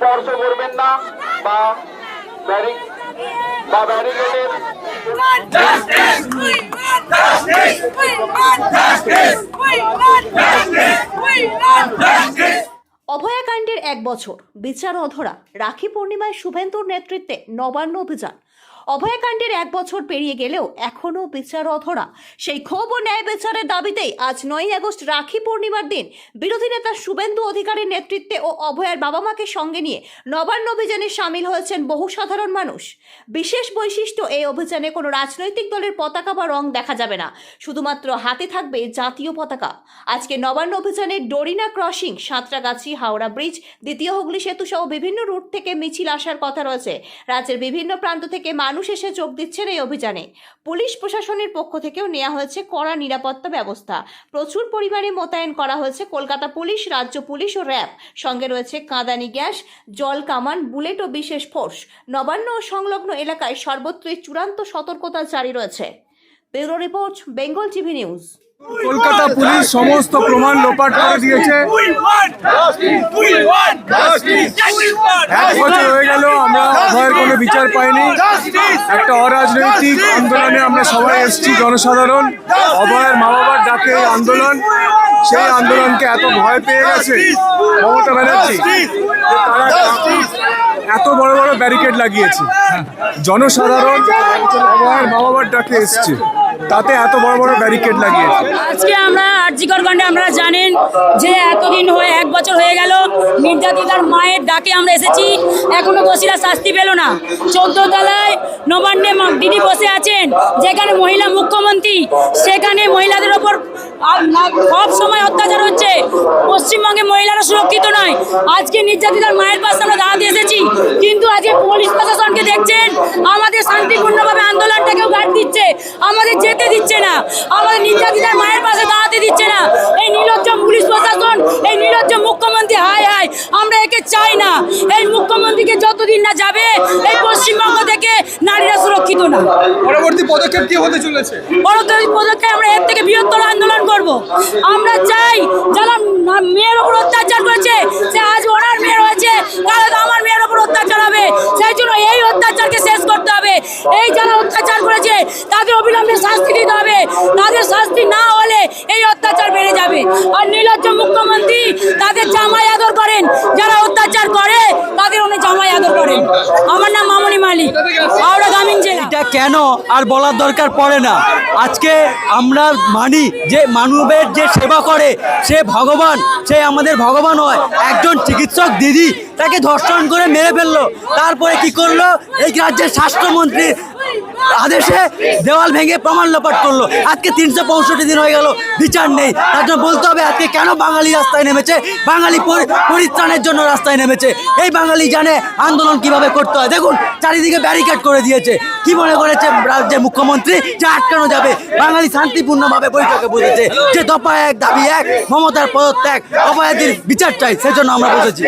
স্পর্শ করবেন না বা ব্যারিক বা ব্যারিকেডের! অভয়াকাণ্ডের এক বছর, বিচার অধরা, রাখি পূর্ণিমায় শুভেন্দুর নেতৃত্বে নবান্ন অভিযান অভয়াকাণ্ডের এক বছর পেরিয়ে গেলেও এখনও বিচার অধরা। সেই ক্ষোভ ও ন্যায় বিচারের দাবিতেই আজ নয়ই আগস্ট রাখি পূর্ণিমার দিন বিরোধী নেতা শুভেন্দু অধিকারীর নেতৃত্বে ও অভয়ার বাবা মাকে সঙ্গে নিয়ে নবান্ন অভিযানে সামিল হয়েছেন বহু সাধারণ মানুষ। বিশেষ বৈশিষ্ট্য এই অভিযানে কোনো রাজনৈতিক দলের পতাকা বা রং দেখা যাবে না। শুধুমাত্র হাতে থাকবে জাতীয় পতাকা। আজকে নবান্ন অভিযানে ডোরিনা ক্রসিং, সাঁতরাগাছি, হাওড়া ব্রিজ, দ্বিতীয় হুগলি সেতু সহ বিভিন্ন রুট থেকে মিছিল আসার কথা রয়েছে। রাজ্যের বিভিন্ন প্রান্ত থেকে মানুষ এসে যোগ দিচ্ছেন এই অভিযানে। পুলিশ প্রশাসনের পক্ষ থেকেও নেওয়া হয়েছে কড়া নিরাপত্তা ব্যবস্থা। প্রচুর পরিমাণে মোতায়েন করা হয়েছে কলকাতা পুলিশ, রাজ্য পুলিশ ও র্যাব। সঙ্গে রয়েছে কাঁদানি গ্যাস, জল কামান, বুলেট ও বিশেষ ফোর্স। নবান্ন ও সংলগ্ন এলাকায় সর্বত্রই চূড়ান্ত সতর্কতা জারি রয়েছে। Bureau report, Bengal TV news. Kolkata police সমস্ত প্রমাণ লোপাট করে দিয়েছে। এক বছর হয়ে গেল আমরা অভয়ের কোনো বিচার পাইনি। একটা অরাজনৈতিক আন্দোলনে আমরা সবাই এসেছি জনসাধারণ। অভয়ের মা বাবার ডাকে আন্দোলন। সেই আন্দোলনকে এত ভয় পেয়ে গেছে মমতা ব্যানার্জি তারা এত বড় বড় ব্যারিকেড লাগিয়েছে। জনসাধারণ অভয়ের মা বাবার ডাকে এসছে। তাতে এত বড় বড় ব্যারিকেড লাগিয়েছে। আজকে আমরা আরজিকর আমরা জানেন যে এতদিন হয়ে, এক বছর হয়ে গেল, নির্যাতিতার মায়ের ডাকে আমরা এসেছি। এখনও দোষীরা শাস্তি পেল না। চোদ্দ তলায় নবান্নে দিদি বসে আছেন, যেখানে মহিলা মুখ্যমন্ত্রী, সেখানে মহিলাদের ওপর সব সময় অত্যাচার হচ্ছে। পশ্চিমবঙ্গে মহিলারা সুরক্ষিত নয়। আজকে নির্যাতিতার মায়ের পাশে আমরা দাঁড়াতে এসেছি। কিন্তু আজকে পুলিশ প্রশাসনকে দেখছেন, আমাদের শান্তিপূর্ণভাবে আন্দোলনটাকেও গার্ড দিচ্ছে। আমাদের যেতে দিচ্ছে না। আমাদের নির্যাতিতার মায়ের পাশে দাঁড়াতে দিচ্ছে না। এই নির্লজ্জ পুলিশ প্রশাসন, এই নির্লজ্জ মুখ্যমন্ত্রী, হায় হায়, আমরা একে চাই না। এই মুখ্যমন্ত্রীকে যতদিন না যাবে, এই পশ্চিমবঙ্গ থেকে না পরবর্তী পদক্ষেপ কি হতে চলেছে? পরবর্তী পদক্ষেপ আমরা এর থেকে বৃহত্তর আন্দোলন করব। আমরা চাই যারা মেয়ের ওপর অত্যাচার করেছে সে আজ ওনার মেয়ের হয়েছে কাল হয়তো আমার মেয়ের ওপর অত্যাচার হবে। সেই জন্য এই অত্যাচারকে শেষ করতে হবে। এই যারা অত্যাচার করেছে তাদের অবিলম্বে শাস্তি দিতে হবে। তাদের শাস্তি না হলে এই অত্যাচার বেড়ে যাবে। আর নির্লজ্জ মুখ্যমন্ত্রী তাদের জামাই আদর করেন। যারা অত্যাচার করে তাদের উনি জামাই আদর করেন। আমার নাম মামনি মালিক। জেলা এটা কেন আর বলার দরকার পড়ে না। আজকে আমরা মানি যে মানবের যে সেবা করে, সে ভগবান, সে আমাদের ভগবান হয়। একজন চিকিৎসক দিদি তাকে ধর্ষণ করে মেরে ফেলল। তারপরে কি করল? এই রাজ্যের স্বাস্থ্যমন্ত্রী আদেশে দেওয়াল ভেঙে প্রমাণ লোপাট করল। আজকে তিনশো পঁয়ষট্টি দিন হয়ে গেল, বিচার নেই। তার জন্য বলতে হবে, আজকে কেন বাঙালি রাস্তায় নেমেছে? বাঙালি পরিত্রাণের জন্য রাস্তায় নেমেছে। এই বাঙালি জানে আন্দোলন কীভাবে করতে হয়। দেখুন, চারিদিকে ব্যারিকেড করে দিয়েছে। কি মনে করেছে রাজ্যের মুখ্যমন্ত্রী? যে আটকানো যাবে। বাঙালি শান্তিপূর্ণভাবে বৈঠকে বুঝেছে যে দফা এক, দাবি এক, মমতার পদত্যাগ, অপরাধীর বিচার চাই, সেজন্য আমরা বসেছি।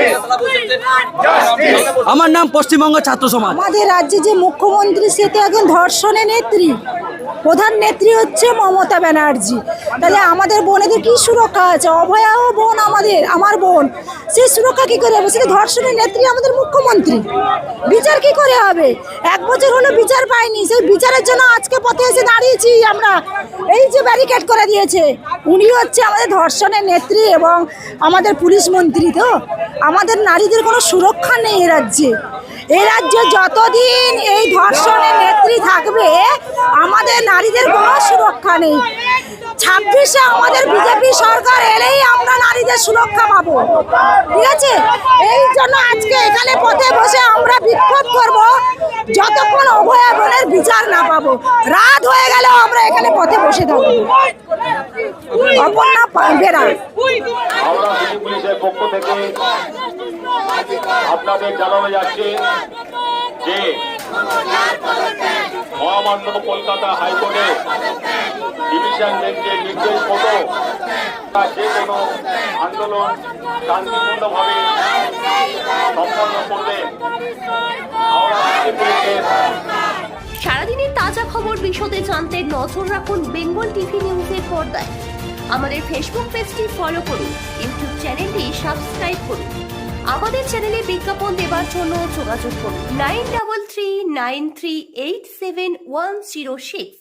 আমার নাম পশ্চিমবঙ্গ ছাত্র সমাজ। আমাদের রাজ্যে যে মুখ্যমন্ত্রী, সে তো একজন ধর্ষণের নেত্রী। প্রধান নেত্রী হচ্ছে মমতা ব্যানার্জি। তাহলে আমাদের বোনেদের কি সুরক্ষা আছে? অভয়াও বোন আমাদের, আমার বোন। সেই সুরক্ষা কি করে হবে? সে ধর্ষণের নেত্রী, আমাদের মুখ্যমন্ত্রী। বিচার কি করে হবে? এক বছর হলো বিচার পাইনি সেই বিচারের জন্য আজকে পথে এসে দাঁড়িয়েছি আমরা। এই যে ব্যারিকেড করে দিয়েছে। উনি হচ্ছে আমাদের ধর্ষণের নেত্রী এবং আমাদের পুলিশ মন্ত্রী তো। আমাদের নারীদের কোনো সুরক্ষা নেই এ রাজ্যে। এই রাজ্যে যতদিন এই ধর্ষণের নেত্রী থাকবে, আমাদের নারীদের কোনো সুরক্ষা নেই। ছাব্বিশে আমাদের বিজেপি সরকার এলেই আমরা নারীদের সুরক্ষা পাবো। ঠিক আছে? এই জন্য আজকে এখানে পথে বসে আমরা বিক্ষোভ করব, যতক্ষণ অভয়া বোনের বিচার না পাবো। রাত হয়ে গেলেও আমরা এখানে পথে বসে থাকব। অপর্ণা পা- পক্ষ থেকে আপনাদের জানানো যাচ্ছে যে মহামান্য কলকাতা হাইকোর্টে ডিভিশন বেঞ্চের নির্দেশ মতো যে কোনো আন্দোলন শান্তিপূর্ণভাবে সম্পন্ন করবে। সারাদিনের তাজা খবর বিশদে জানতে নজর রাখুন বেঙ্গল টিভি নিউজের পর্দায়। আমাদের ফেসবুক পেজটি ফলো করুন, ইউটিউব সাবস্ক্রাইব করুন। আমাদের চ্যানেলে বিজ্ঞাপন দেওয়ার জন্য যোগাযোগ করুন। Nine double three nine three eight seven one zero six